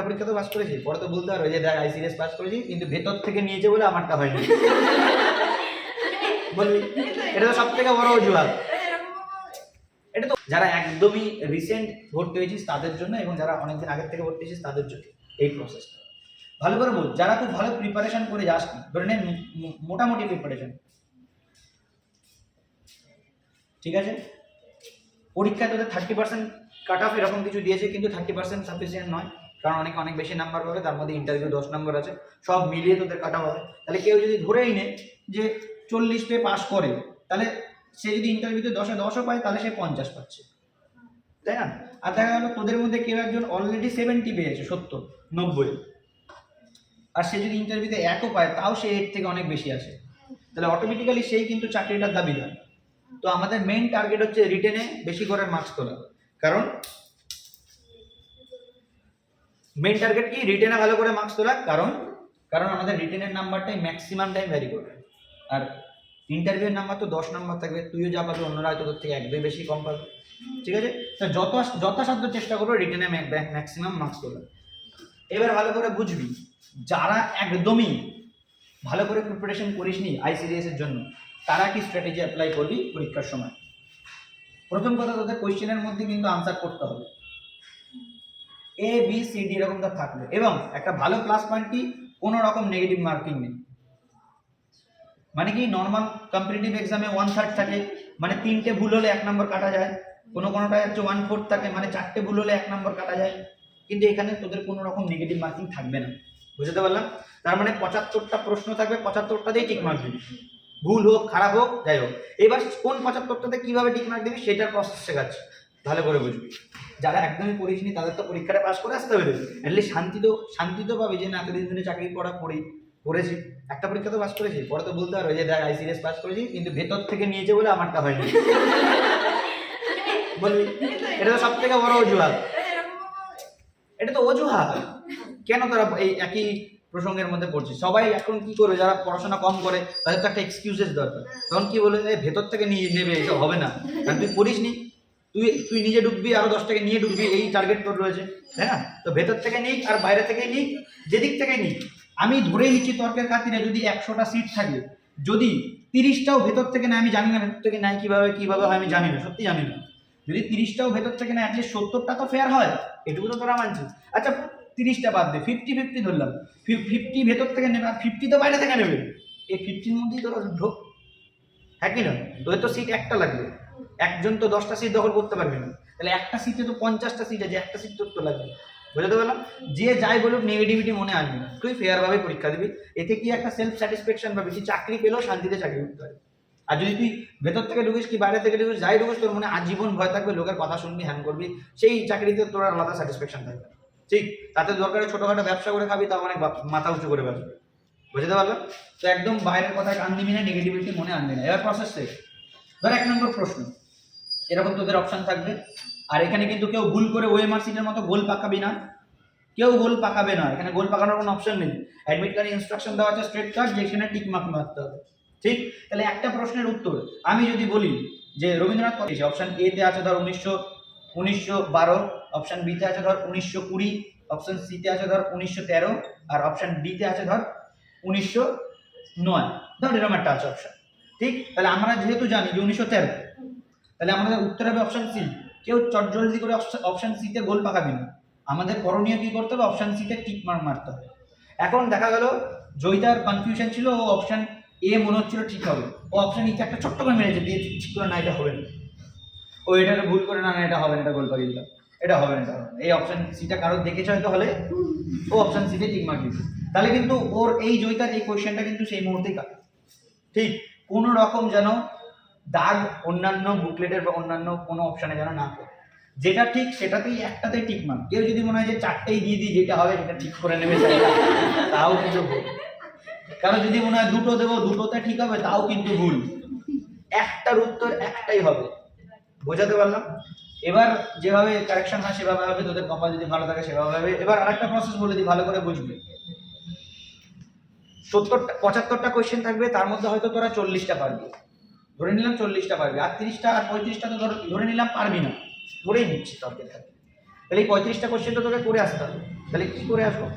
একটা পরীক্ষা তো পাস করেছি পরে তো বলতে পারো যে দেখ আইসিএস পাস করেছি কিন্তু ভেতর থেকে নিয়েছে বলে আমারটা হয়নি। বলবি এটা তো সব থেকে বড় অজুহাত। এটা তো যারা একদমই রিসেন্ট ভর্তি হয়েছিস তাদের জন্য এবং যারা অনেকদিন আগের থেকে ভর্তি হয়েছিস তাদের জন্য এই প্রসেসটা ভালো করে বল যারা খুব ভালো প্রিপারেশন করে যাস না ধরে নে মোটামুটি প্রিপারেশন ঠিক আছে? পরীক্ষায় তোদের থার্টি পার্সেন্ট কাট অফ এরকম কিছু দিয়েছে কিন্তু থার্টি পার্সেন্ট সাফিসিয়েন্ট নয়। কারণ অনেকে অনেক বেশি নাম্বার পাবে তার মধ্যে ইন্টারভিউ দশ নম্বর আছে, সব মিলিয়ে তোদের কাটা হবে। তাহলে কেউ যদি ধরেই নে যে চল্লিশ পে পাস করে, তাহলে সে যদি ইন্টারভিউতে দশে দশও পায়, তাহলে সে পঞ্চাশ পাচ্ছে। তাই না? আর দেখা গেল তোদের মধ্যে কেউ একজন অলরেডি সেভেন্টি পেয়েছে, সত্তর, নব্বই। আর সে যদি ইন্টারভিউতে একও পায়, তাও সে এর থেকে অনেক বেশি আসে তাহলে অটোমেটিক্যালি সেই কিন্তু চাকরিটার দাবি দাবিদার। তো আমাদের মেন টার্গেট হচ্ছে রিটেনে বেশি করে মার্কস তোলা। কারণ মেইন টার্গেট কি রিটেনে ভালো করে মার্কস তোলা কারণ কারণ আমাদের রিটেনের নাম্বারটাই ম্যাক্সিমাম টাইম ভ্যারি করবে আর ইন্টারভিউয়ের নাম্বার তো দশ নাম্বার থাকবে, তুইও যা পাবি, অন্যরা হয়তো তোর থেকে এক দুই বেশি কম পাবে। ঠিক আছে? তো যত যথাসাধ্য চেষ্টা করব রিটেনে ম্যাক্সিমাম মার্কস তোলা এবার ভালো করে বুঝবি, যারা একদমই ভালো করে প্রিপারেশন করিসনি আইসিডিএস এর জন্য, তারা কি স্ট্র্যাটেজি অ্যাপ্লাই করবি পরীক্ষার সময়? প্রথম কথা তোদের কোয়েশ্চেনের মধ্যে কিন্তু আনসার করতে হবে। এ বি সি ডি এরকম তার থাকবে। এবং একটা ভালো প্লাস পয়েন্ট কি? কোনো রকম নেগেটিভ মার্কিং নেই। মানে কি? নর্মাল কম্পিটিটিভ এক্সামে ওয়ান থার্ড থাকে। মানে তিনটে ভুল হলে এক নম্বর কাটা যায়। কোনো কোনোটায় হচ্ছে ওয়ান ফোর্থ থাকে। মানে চারটে ভুল হলে এক নম্বর কাটা যায়। কিন্তু এখানে তোদের কোনো রকম নেগেটিভ মার্কিং থাকবে না। বুঝতে পারলাম? তার মানে পঁচাত্তরটা প্রশ্ন থাকবে। পঁচাত্তরটাতেই টিক মার্ক দিবি। ভুল হোক, খারাপ হোক, যাই হোক। এবার কোন পঁচাত্তরটাতে কীভাবে টিক মার্ক দিবি? সেটার প্রসেস শেখাচ্ছি। ভালো করে বুঝবি। যারা একদমই পড়িসনি তাদের তো পরীক্ষাটা পাস করে আসতে হবে অ্যাটলিস্ট শান্তি তো শান্তি তো পাবে যে না এতদিন ধরে চাকরি পড়া পড়ি পড়েছি। একটা পরীক্ষা তো পাস করেছি পরে তো বলতে পারো যে দেখ আইসিএস পাস করেছি কিন্তু ভেতর থেকে নিয়েছে বলে আমারটা হয়নি। বলবি? এটা তো সব থেকে বড় অজুহাত। এটা তো অজুহাত। কেন তারা এই একই প্রসঙ্গের মধ্যে পড়ছে? সবাই এখন কি করবে? যারা পড়াশোনা কম করে তাদের তো একটা এক্সকিউজেস দরকার। তখন কি বলে "এ, ভেতর থেকে নিয়ে নেবে এসব হবে না। কারণ তুই পড়িসনি তুই তুই নিজে ডুববি আরও দশ টাকা নিয়ে ডুববি এই টার্গেট তোর রয়েছে তাই না তো ভেতর থেকে নিক আর বাইরে থেকে নিক, যেদিক থেকে নিক। আমি ধরে নিচ্ছি তর্কের খাতিরে যদি একশোটা সিট থাকে, যদি তিরিশটাও ভেতর থেকে না আমি জানি না ভেতর থেকে নাই কীভাবে কীভাবে হয়, আমি জানি না, সত্যি জানি না। যদি তিরিশটাও ভেতর থেকে না অ্যাটলিস্ট সত্তরটা তো ফেয়ার হয় এটুকু তো তোরা মানছিস। আচ্ছা তিরিশটা বাদ দে ফিফটি ফিফটি ধরলাম। ফিফটি ভেতর থেকে নেবে, আর ফিফটি তো বাইরে থেকে নেবে। এই ফিফটির মধ্যেই তোরা ঢোক। হ্যাঁ কি না? তোদের তো সিট একটা লাগবে। একজন তো দশটা সিট দখল করতে পারবে না। তাহলে একটা সিটে তো পঞ্চাশটা সিট আছে, একটা সিট তো লাগবে। বুঝতে পারলাম? যে যাই বলুক নেগেটিভিটি মনে আনবি না। তুই ফেয়ারভাবে পরীক্ষা দিবি। এতে কি একটা সেলফ স্যাটিসফ্যাকশন পাবি? তুই চাকরি পেলেও শান্তিতে চাকরি করতে পারবি। আর যদি তুই ভেতর থেকে ঢুকিস কি বাইরে থেকে ঢুকিস, যাই ঢুকিস, তোর মনে আজীবন ভয় থাকবে, লোকের কথা শুনবি হ্যান করবি। সেই চাকরিতে তোর আলাদা স্যাটিসফ্যাকশন থাকবে ঠিক? তাতে দরকারে ছোটোখাটো ব্যবসা করে খাবি, তাও অনেক মাথা উঁচু করে বাঁচবে বুঝতে পারলাম? তো একদম বাইরের কথা কান দিবি না নেগেটিভিটি মনে আনবি না। এবার প্রসেস শেষ। ধর এক নম্বর প্রশ্ন। এরকম তোদের অপশন থাকবে। আর এখানে কিন্তু কেউ ভুল করে ওএমআর সিটের মতো গোল পাকাবি না। কেউ গোল পাকাবে না। এখানে গোল পাকানোর কোনো অপশন নেই। অ্যাডমিট কার্ডে ইনস্ট্রাকশন দেওয়া আছে স্ট্রেট কার্ড যেখানে টিক মার্ক মারতে হবে। ঠিক? তাহলে একটা প্রশ্নের উত্তর। আমি যদি বলি যে রবীন্দ্রনাথ কত অপশন এ তে আছে ধর উনিশশো উনিশশো বারো অপশান বিতে আছে ধর উনিশশো কুড়ি অপশন সিতে আছে ধর উনিশশো তেরো, আর অপশন ডিতে আছে ধর উনিশশো নয়। ধর এরকম একটা আছে অপশন ঠিক? তাহলে আমরা যেহেতু জানি যে উনিশশো তেরো, তাহলে আমাদের উত্তর হবে অপশন সি কেউ চটজলদি করে অপশান সিতে গোল পাকাবি না। আমাদের করণীয় কী করতে হবে? অপশান সিতে টিক মার্ক মারতে হবে। এখন দেখা গেল, জয়িতার কনফিউশন ছিল, ও অপশান এ মনে হচ্ছিল ঠিক হবে। ও অপশান ইতে একটা ছোট্ট করে মেরেছে, দিয়ে ঠিক করে না, এটা হবে না। ও এটা ভুল করে, না না, এটা হবে না, এটা গোল পাকিয়ে দিলাম। এটা হবে না এই অপশন সিটা কারও দেখেছে হয়তো হলে, ও অপশান সিতে টিক মার্ক দিচ্ছে তাহলে কিন্তু ওর এই জয়িতার এই কোয়েশ্চেনটা কিন্তু সেই মুহূর্তেই ঠিক? কোনো রকম যেন দাগ অন্যান্য বুকলেটের বা অন্যান্য কোনো অপশানে যেন না করে যেটা ঠিক সেটাতেই একটাতেই ঠিক মান কেউ যদি মনে হয় যে চারটেই দিয়ে দিই, যেটা হবে সেটা ঠিক করে নেবে তাও কিন্তু ভুল। কারণ যদি মনে হয় দুটো দেবো, দুটোতে ঠিক হবে, তাও কিন্তু ভুল। একটার উত্তর একটাই হবে। বোঝাতে পারলাম? এবার যেভাবে কারেকশন হয়, সেভাবে হবে, তোদের কপাল যদি ভালো থাকে, সেভাবে হবে। এবার আরেকটা প্রসেস বলে দিই, ভালো করে বুঝবে। সত্তরটা, পঁচাত্তরটা কোয়েশ্চেন থাকবে, তার মধ্যে হয়তো তোরা চল্লিশটা পারবি। ধরে নিলাম চল্লিশটা পারবি। আর তিরিশটা আর পঁয়ত্রিশটা তো ধর- নিলাম পারবি না। ধরেই নিচ্ছি তর্কের খাতে তাহলে এই পঁয়ত্রিশটা কোয়েশ্চেন তো তোকে করে আসতে হবে। তাহলে কি করে আসব?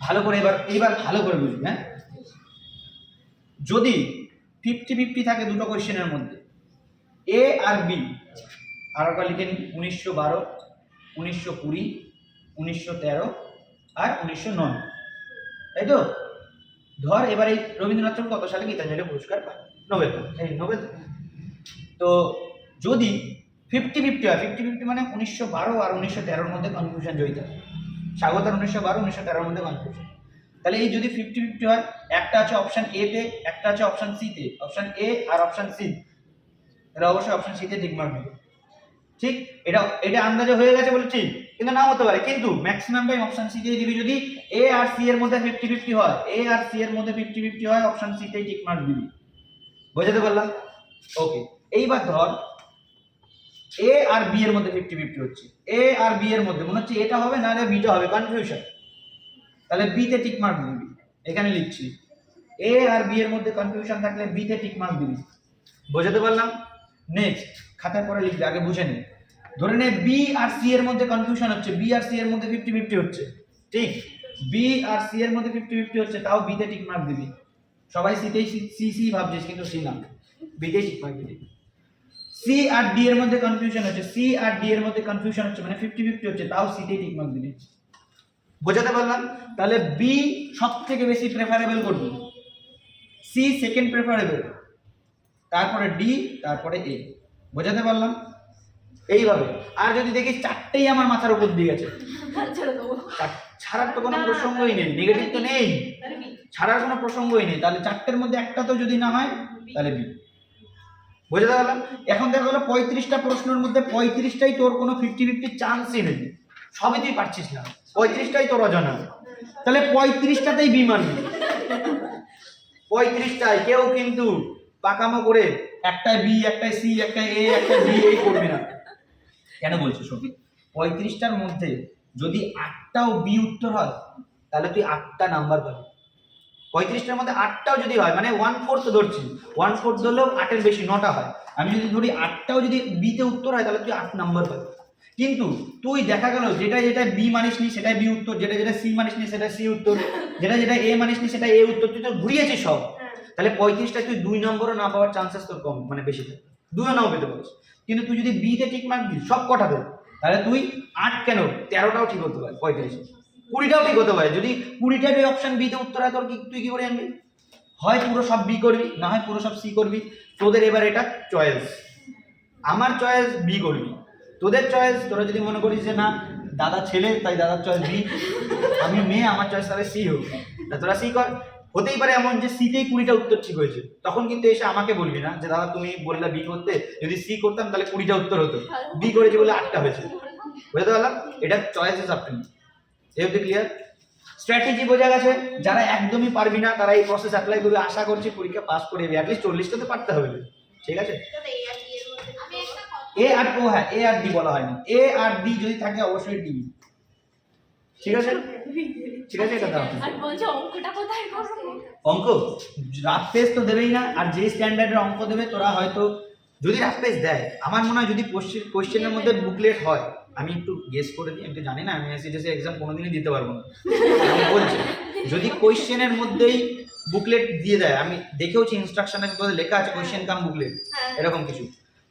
ভালো করে এবার, এইবার ভালো করে বুঝবি হ্যাঁ? যদি ফিফটি ফিফটি থাকে দুটো কোয়েশ্চেনের মধ্যে এ আর বি আর একবার লিখে নিন উনিশশো বারো, উনিশশো কুড়ি, উনিশশো তেরো, আর উনিশশো নয়। তাই তো? ধর, এবার এই রবীন্দ্রনাথ কত সালে গীতাঞ্জলি পুরস্কার পায়? নোবেল এই নোবেল তো যদি ফিফটি ফিফটি হয় ফিফটি ফিফটি মানে উনিশশো বারো আর উনিশশো তেরোর মধ্যে কনফিউশন জড়িত স্বাগতার উনিশশো বারো, উনিশশো তেরোর মধ্যে কনফিউশন তাহলে এই যদি ফিফটি ফিফটি হয়, একটা আছে অপশন এ তে, একটা আছে অপশন সি তে। অপশন এ আর অপশন সি তাহলে অবশ্যই অপশন সি তে টিক মার্ক দিবে ঠিক? এটা এটা আন্দাজে হয়ে গেছে বলে ঠিক, কিন্তু নাও হতে পারে। কিন্তু ম্যাক্সিমাম টাইম অপশন সি তেই দিবি যদি এ আর সি এর মধ্যে ফিফটি ফিফটি হয়? এ আর সি এর মধ্যে ফিফটি ফিফটি হয় অপশন সি তেই টিক মার্ক দিবি। বোঝাতে পারলাম? ওকে এইবার ধর এ আর বি এর মধ্যে ফিফটি ফিফটি হচ্ছে। এ আর বি এর মধ্যে, মনে হচ্ছে এটা হবে না বিটা হবে। কনফিউশন তাহলে বি তে টিক মার্ক দিবি। এখানে লিখছি। এ আর বি এর মধ্যে কনফিউশন থাকলে বি তে টিক মার্ক দিবি। বোঝাতে পারলাম? নেক্সট খাতায় পরে লিখবে, আগে বুঝে নে ধরে নে বি আর সি এর মধ্যে কনফিউশন হচ্ছে বি আর সি এর মধ্যে ফিফটি ফিফটি হচ্ছে। ঠিক? বি আর সি এর মধ্যে ফিফটি ফিফটি হচ্ছে, তাও বিতে টিক মার্ক দিবি। সবাই সিতেই সি সি ভাবছিস, কিন্তু সি না। বিতেই টিক মার্ক দিবি। সি আর ডি এর মধ্যে কনফিউশন হচ্ছে সি আর ডি এর মধ্যে কনফিউশন হচ্ছে মানে ফিফটি ফিফটি হচ্ছে, তাও সিতেই টিক মার্ক দিবি। বোঝাতে পারলাম? তাহলে বি সব থেকে বেশি প্রেফারেবল করবি সি সেকেন্ড প্রেফারেবল তারপরে ডি তারপরে এ বোঝাতে পারলাম? এইভাবে। আর যদি দেখি চারটেই আমার মাথার উপর দিয়ে গেছে। ছাড়ার তো কোনো প্রসঙ্গই নেই। নেগেটিভ তো নেই। ছাড়ার কোনো প্রসঙ্গই নেই। তাহলে চারটের মধ্যে একটা তো যদি না হয় তাহলে বি। বোঝাতে পারলাম? এখন দেখা গেলো পঁয়ত্রিশটা প্রশ্নের মধ্যে পঁয়ত্রিশটাই তোর কোনো ফিফটি ফিফটি চান্সই নেই। সবই তুই পারছিস না। পঁয়ত্রিশটাই তোর অজানা। তাহলে পঁয়ত্রিশটাতেই বিমান পঁয়ত্রিশটায় কেউ কিন্তু পাকামো করে একটায় বি একটায় সি একটায় এ একটায় বি এই করবি না। কেন বলছি সবই পঁয়ত্রিশটার মধ্যে যদি আটটাও বি উত্তর হয়, তাহলে তুই আটটা নাম্বার পাবি। পঁয়ত্রিশটার মধ্যে আটটাও যদি হয় মানে ওয়ান ফোর্থ ধরছি ওয়ান ফোর্থ ধরলেও আটের বেশি, নটা হয়। আমি যদি ধরি আটটাও যদি বিতে উত্তর হয়, তাহলে তুই আট নাম্বার পাবি। কিন্তু তুই দেখা গেল যেটা যেটা বি মানিস নি সেটাই বি উত্তর যেটা যেটা সি মানিস নি সেটা সি উত্তর যেটা যেটা এ মানিস নি সেটা এ উত্তর, তুই তো ঘুরিয়েছিস সব। তাহলে পঁয়ত্রিশটা তুই দুই নম্বরও না পাওয়ার চান্সেস তোর কম মানে বেশি থাকে। দুইও নাও পেতে পারিস। কিন্তু তুই যদি বিতে ঠিক মার্ক দিস, সব কটা দেয় তাহলে তুই আট কেন, তেরোটাও ঠিক হতে পারে পঁয়ত্রিশে কুড়িটাও ঠিক হতে পারে। যদি কুড়িটার ওই অপশান বিতে উত্তর হয়, তোর কি, তুই কি করে আনবি? হয় পুরো সব বি করবি, না হয় পুরো সব সি করবি। তোদের এবার এটা চয়েস আমার চয়েস বি করবি। তোদের চয়েস তোরা যদি মনে করিস যে না, দাদা ছেলে, তাই দাদার চয়েস বি আমি মেয়ে, আমার চয়েস তাহলে সি হোক। তোরা সি কর। হতেই পারে এমন যে সিতেই কুড়িটা উত্তর ঠিক হয়েছে। তখন কিন্তু এসে আমাকে বলবি না যে দাদা তুমি বললে বি করতে। যদি সি করতাম তাহলে কুড়িটা উত্তর হতো। বি করেছি বলে আটটা হয়েছে। বুঝতে পারলাম? এটা চয়েসেস আপনি এই অব্দি ক্লিয়ার স্ট্র্যাটেজি বোঝা গেছে। যারা একদমই পারবি না তারা এই প্রসেস অ্যাপ্লাই করবে। আশা করছি পরীক্ষা পাস করে যাবে অ্যাটলিস্ট চল্লিশটা তো পারতে হবে। ঠিক আছে? এ আর ও হ্যাঁ এ আর ডি বলা হয়নি। এ আর ডি যদি থাকে অবশ্যই ডি ঠিক আছে? ঠিক আছে এটা দাও অঙ্ক? রাফ পেজ তো দেবেই না আর যে স্ট্যান্ডার্ডের অঙ্ক দেবে তোরা হয়তো যদি রাফ পেজ দেয় আমার মনে হয় যদি কোশ্চেন কোশ্চেনের মধ্যে বুকলেট হয় আমি একটু গেস করে দিই আমি তো জানি না আমি এসিডিএসি এক্সাম কোনোদিনই দিতে পারব না। আমি বলছি যদি কোশ্চেনের মধ্যেই বুকলেট দিয়ে দেয় আমি দেখেওছি ইনস্ট্রাকশনের মধ্যে লেখা আছে কোশ্চেন কাম বুকলেট এরকম কিছু।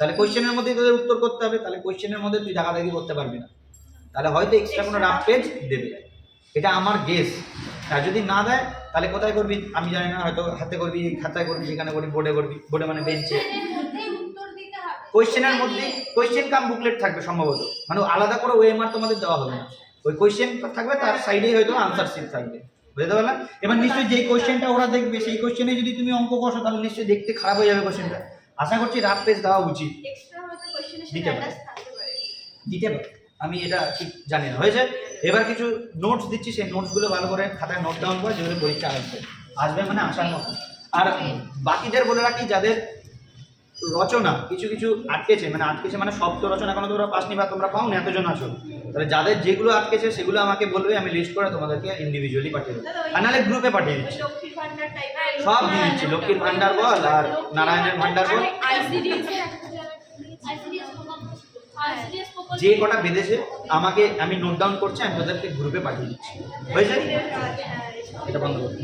তাহলে কোশ্চেনের মধ্যেই তোদের উত্তর করতে হবে তাহলে কোশ্চেনের মধ্যে তুই দাগাদাগি করতে পারবি না। তাহলে হয়তো এক্সট্রা কোনো রাফ পেজ দেবে। এটা আমার গেস আর যদি না দেয় তাহলে কোথায় করবি? আমি জানি না হয়তো হাতে করবি খাতায় করবি যেখানে করবি বোর্ডে করবি বোর্ডে মানে বেঞ্চে কোয়েশ্চেনের মধ্যে কোয়েশ্চেন কাম বুকলেট থাকবে সম্ভবত। মানে আলাদা করে ওএমআর তোমাদের দেওয়া হবে না। ওই কোয়েশ্চেন থাকবে তার সাইডেই হয়তো আনসার শিট থাকবে। বুঝতে পারলাম? এবার নিশ্চয়ই যেই কোয়েশ্চেনটা ওরা দেখবে সেই কোয়েশ্চেনে যদি তুমি অঙ্ক কষো তাহলে নিশ্চয়ই দেখতে খারাপ হয়ে যাবে কোয়েশ্চেনটা আশা করছি রাফ পেজ দেওয়া উচিত। দিতে পারে। দিতে পারে। আমি এটা ঠিক জানি না হয়েছে এবার কিছু নোটস দিচ্ছি সেই নোটসগুলো ভালো করে খাতায় নোট ডাউন করে যেগুলো পরীক্ষা আসবে আসবে মানে আসার মতো আর বাকিদের বলে রাখি যাদের রচনা কিছু কিছু আটকেছে মানে আটকেছে মানে শব্দ রচনা এখনও তোমরা পাসনি বা তোমরা পাও না এতজন আছো তাহলে যাদের যেগুলো আটকেছে সেগুলো আমাকে বলবে আমি লিস্ট করে তোমাদেরকে ইন্ডিভিজুয়ালি পাঠিয়ে দেবো আর নাহলে গ্রুপে পাঠিয়ে দিচ্ছি সব দিয়ে দিচ্ছি লক্ষ্মীর ভান্ডার বল আর নারায়ণের ভান্ডার বল যে কটা বেঁধেছে আমাকে আমি নোট ডাউন করছি আমি তাদেরকে গ্রুপে পাঠিয়ে দিচ্ছি। হয়েছে? এটা বন্ধ করতে